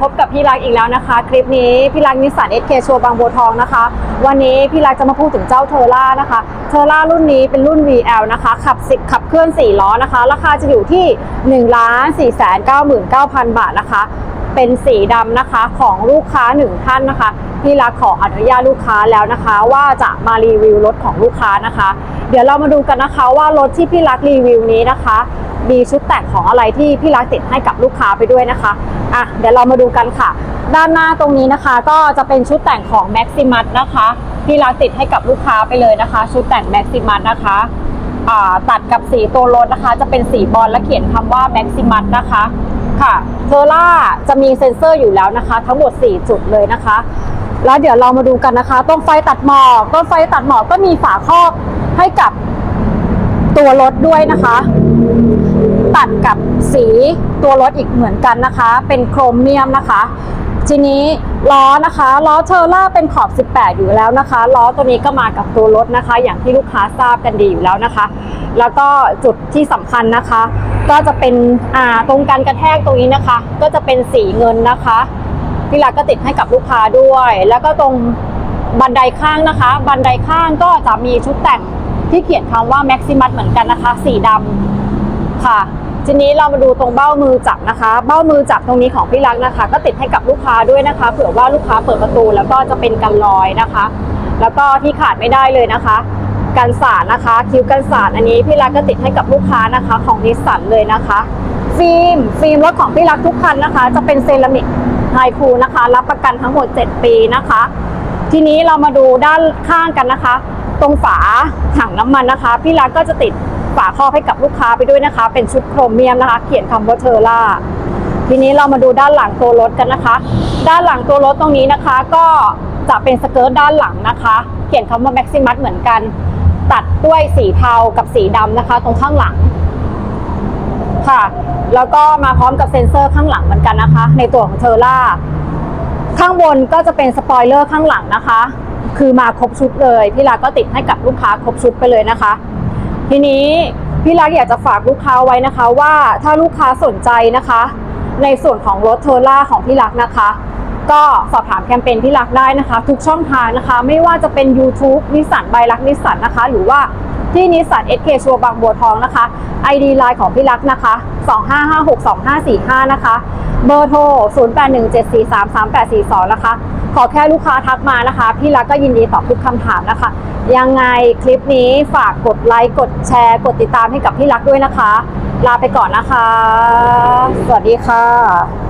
พบกับพี่รักอีกแล้วนะคะ คลิปนี้พี่รักนิสสันเอสเคชัวบางบัวทองนะคะ วันนี้พี่รักจะมาพูดถึงเจ้าเทอร่านะคะเทอร่ารุ่นนี้เป็นรุ่น VL นะคะขับสิขับเคลื่อน 4 ล้อนะคะ ราคาจะอยู่ที่ 1 4 9 9 9 0 0 0 บาทนะคะ เป็นสีดำนะคะของลูกค้าหนึ่งท่านนะคะพี่รักขออนุญาตลูกค้าแล้วนะคะ ว่าจะมารีวิวรถของลูกค้านะคะ เดี๋ยวเรามาดูกันนะคะว่ารถที่พี่รักรีวิวนี้นะคะ มีชุดแต่งของอะไรที่พี่รักติดให้กับลูกค้าไปด้วยนะคะอะเดี๋ยวเรามาดูกันค่ะ ด้านหน้าตรงนี้นะคะ ก็จะเป็นชุดแต่งของ Maximus นะคะพี่รักติดให้กับลูกค้าไปเลยนะคะ ชุดแต่ง Maximus นะคะอ่าตัดกับสีตัวรถนะคะ จะเป็นสีบอลและเขียนคำว่า Maximus นะคะ ค่ะเทอร่าจะมีเซ็นเซอร์อยู่แล้วนะคะ ทั้งหมด 4 จุดเลยนะคะ แล้วเดี๋ยวเรามาดูกันนะคะ ต้นไฟตัดหมอกต้นไฟตัดหมอกก็มีฝาครอบให้กับตัวรถด้วยนะคะ ตัดกับสีตัวรถอีกเหมือนกันนะคะ เป็นโครเมียมนะคะ ทีนี้ล้อนะคะล้อเทอร์ล่าเป็นขอบ 18 อยู่แล้วนะคะล้อตัวนี้ก็มากับตัวรถนะคะ อย่างที่ลูกค้าทราบกันดีอยู่แล้วนะคะ แล้วก็จุดที่สำคัญนะคะ ก็จะเป็นอ่าตรงการกระแทกตรงนี้นะคะ ก็จะเป็นสีเงินนะคะพี่รักก็ติดให้กับลูกค้าด้วย แล้วก็ตรงบันไดข้างนะคะ บันไดข้างก็จะมีชุดแต่งที่เขียนคำว่า Maximus เหมือนกันนะคะ สีดำค่ะ ทีนี้เรามาดูตรงเบ้ามือจับนะคะ เบ้ามือจับตรงนี้ของพี่รักนะคะ ก็ติดให้กับลูกค้าด้วยนะคะ เผื่อว่าลูกค้าเปิดประตูแล้วก็จะเป็นกันรอยนะคะ แล้วก็ที่ขาดไม่ได้เลยนะคะกันสาดนะคะ คิ้วกันสาดอันนี้พี่รักก็ติดให้กับลูกค้านะคะ ของนิสสันเลยนะคะ ฟิล์มฟิล์มรถของพี่รักทุกคันนะคะ จะเป็นเซรามิกไฮคูนะคะ รับประกันทั้งหมด 7 ปีนะคะ ทีนี้เรามาดูด้านข้างกันนะคะ ตรงฝาถังน้ำมันนะคะ พี่รักก็จะติด ฝาครอบให้กับลูกค้าไปด้วยนะคะ เป็นชุดโครเมียมนะคะ เขียนคำว่าเทอร่าทีนี้เรามาดูด้านหลังตัวรถกันนะคะ ด้านหลังตัวรถตรงนี้นะคะ ก็จะเป็นสเกิร์ตด้านหลังนะคะ เขียนคำว่า Maximus เหมือนกัน ตัดด้วยสีเทากับสีดำนะคะ ตรงข้างหลังค่ะ แล้วก็มาพร้อมกับเซ็นเซอร์ข้างหลังเหมือนกันนะคะ ในตัวของเทอร่าข้างบนก็จะเป็นสปอยเลอร์ข้างหลังนะคะ คือมาครบชุดเลยพี่รักก็ติดให้กับลูกค้าครบชุดไปเลยนะคะ ทีนี้พี่รักอยากจะฝากลูกค้าไว้นะคะว่าถ้าลูกค้าสนใจนะคะ ในส่วนของรถเทอร่าของพี่รักนะคะ ก็สอบถามแคมเปญพี่รักได้นะคะ ทุกช่องทางนะคะ ไม่ว่าจะเป็น YouTube นิสสันใบรักนิสสันนะคะ หรือว่าที่นิสสันเอสเคชัวบางบัวทองนะคะ ID ไลน์ของพี่รักนะคะ 25562545 นะคะ เบอร์โทร 0817433842 นะคะ ขอแค่ลูกค้าทักมานะคะ พี่รักก็ยินดีตอบทุกคำถามนะคะ ยังไงคลิปนี้ฝากกดไลค์กดแชร์ กดติดตามให้กับพี่รักด้วยนะคะ ลาไปก่อนนะคะ สวัสดีค่ะ